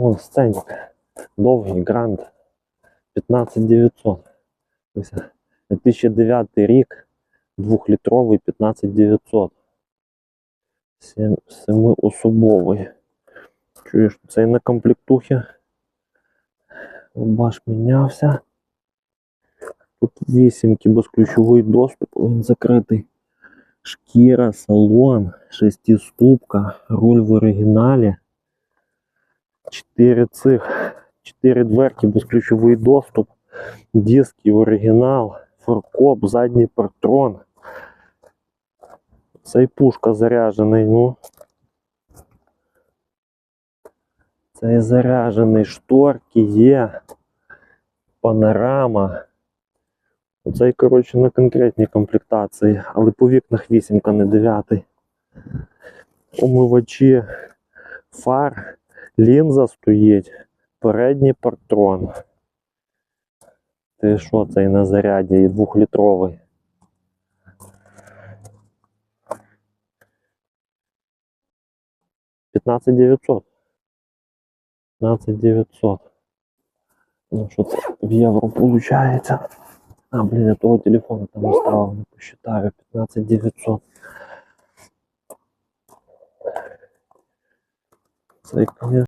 Вон сценник. Довгий грант. 15900. 2009 рік. Двохлітровий 15900. Сем- Семиособовий. Чуєш, цей на комплектухі. Баш мінявся. Тут вісімки безключовий доступ, він закритий. Шкіра, салон, шестиступка, руль в оригіналі. Чотири цих, чотири дверки, безключовий доступ, диски оригінал, форкоп, задній партрон. Цей пушка заряджений, ну. Цей заряджений, шторки є, панорама. Оцей, коротше, на конкретній комплектації, але по вікнах вісімка, не дев'ятий. Омивачі фар, лінза стоїть, передній партрон. Ти що цей на заряді і двохлітровий? П'ятнадцять дев'ятсот. П'ятнадцять дев'ятсот. Ну що це в євро виходить? А, блін, я того телефона там оставив, не посчитаю. 15 900. Це, конечно,